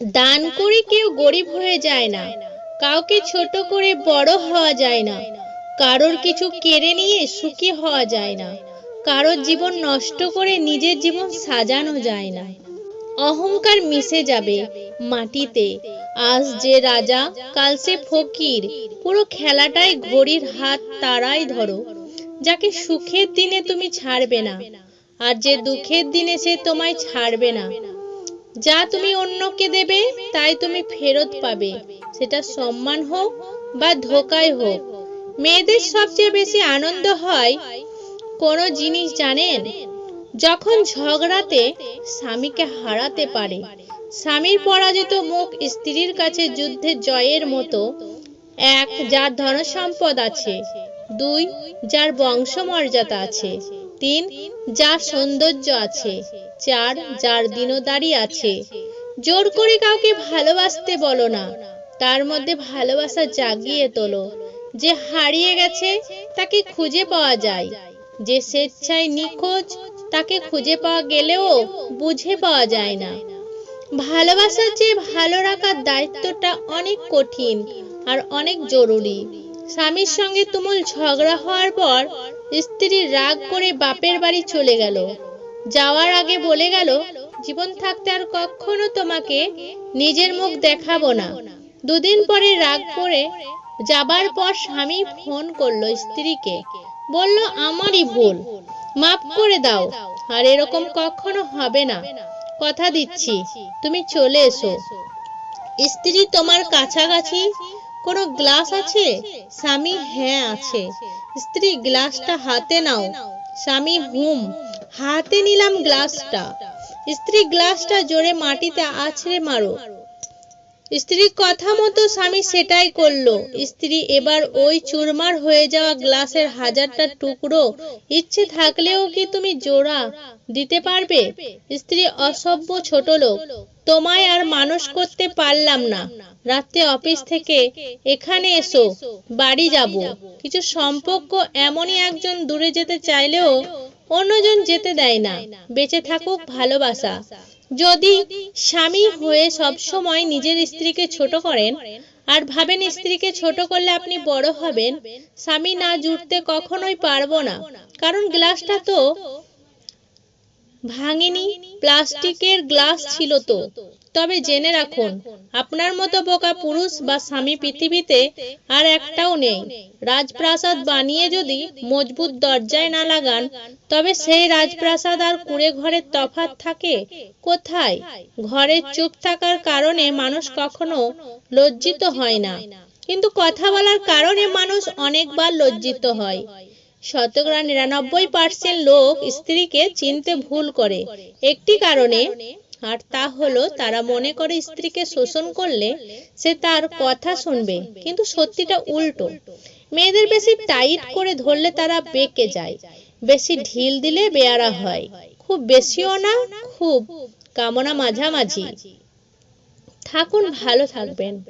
দান করে কেউ গরিব হয়ে যায় না। কাউকে ছোট করে বড় হওয়া যায় না। কারোর কিছু কেড়ে নিয়ে সুখী হওয়া যায় না। কারোর জীবন নষ্ট করে নিজের জীবন সাজানো যায় না। অহংকার মিশে যাবে মাটিতে। আজ যে রাজা, কাল সে ফকির। পুরো খেলাটাই ঘড়ির হাত তারাই ধরো। যাকে সুখের দিনে তুমি ছাড়বে না, আর যে দুঃখের দিনে সে তোমায় ছাড়বে না। যা তুমি অন্যকে দেবে, তাই তুমি ফেরত পাবে। সেটা সম্মান হোক বা ধোকায় হোক। মেয়েদের সবচেয়ে বেশি আনন্দ হয় কোনো জিনিস জানেন? যখন ঝগড়াতে স্বামীকে হারাতে পারে। স্বামীর পরাজিত মুখ স্ত্রীর কাছে যুদ্ধে জয়ের মতো। এক, যার ধনসম্পদ আছে। দুই, যার বংশমর্যাদা আছে। তিন যার সৌন্দর্য আছে। চার, যার দিনদারি আছে। জোর করে কাউকে ভালোবাসতে বলো না। তার মধ্যে ভালোবাসা জাগিয়ে তোলো। যে হারিয়ে গেছে, তাকে খুঁজে পাওয়া যায়। যে স্বেচ্ছায় নিখোঁজ, তাকে খুঁজে পাওয়া গেলেও বুঝে পাওয়া যায় না। ভালোবাসার চেয়ে ভালো রাখার দায়িত্বটা অনেক কঠিন আর অনেক জরুরি। স্বামীর সঙ্গে তুমুল ঝগড়া হওয়ার পর স্ত্রী রাগ করে বাপের বাড়ি চলে গেল। যাওয়ার আগে বলে গেল, জীবন থাকতে আর কখনো তোমাকে নিজের মুখ দেখাবো না। দুদিন পরে রাগ করে যাবার পর স্বামী ফোন করল স্ত্রীকে। বলল, আমারই ভুল, মাফ করে দাও, আর এরকম কখনো হবে না। কথা দিচ্ছি, তুমি চলে এসো। স্ত্রী তোমার কাছাকাছি কোনো গ্লাস আছে? স্বামী হ্যাঁ আছে। স্ত্রী, গ্লাসটা হাতে নাও। স্বামী, হুম, হাতে নিলাম গ্লাসটা। স্ত্রী, গ্লাসটা জোরে মাটিতে আছড়ে মারো। স্ত্রীর কথা মতো স্বামী সেটাই করল। স্ত্রী, এবার ওই চুরমার হয়ে যাওয়া গ্লাসের হাজারটা টুকরো। ইচ্ছে থাকলেও কি তুমি জোড়া দিতে পারবে? স্ত্রী, অসভ্য ছোট লোক। তোমায় আর মানুষ করতে পারলাম না। রাতে অফিস থেকে এখানে এসো বাড়ি যাব। কিছু সম্পর্ক এমনই একজন দূরে যেতে চাইলেও অন্যজন যেতে দেয় না। বেঁচে থাকুক ভালোবাসা। যদি স্বামী হয়ে সব সময় নিজের স্ত্রীকে ছোট করেন আর ভাবেন স্ত্রীকে ছোট করলে আপনি বড় হবেন স্বামী না জুটতে কখনোই পারব না। কারণ গ্লাসটা তো ভাঙেনি প্লাস্টিকের গ্লাস ছিল তো। তবে জেনে রাখুন, আপনার মতো বোকা পুরুষ বা স্বামী পৃথিবীতে আর একটাও নেই। রাজপ্রাসাদ বানিয়ে যদি মজবুত দরজায় না লাগান, তবে সেই রাজপ্রাসাদ আর কুড়ে ঘরের তফাৎ থাকে কোথায়? ঘরে চুপ থাকার কারণে মানুষ কখনো লজ্জিত হয় না। কিন্তু কথা বলার কারণে মানুষ অনেকবার লজ্জিত হয়। শতকরা নিরানব্বই পার্সেন্ট লোক স্ত্রীকে চিনতে ভুল করে। একটি কারণে আর তা হলো তারা মনে করে স্ত্রীকে শোষণ করলে সে তার কথা শুনবে। কিন্তু সত্যিটা উল্টো। মেয়েদের বেশি টাইট করে ধরলে তারা বেঁকে যায়। বেশি ঢিল দিলে বেয়ারা হয়। খুব বেশিও না, খুব। কামনা মাঝামাঝি। থাকুন, ভালো থাকবেন।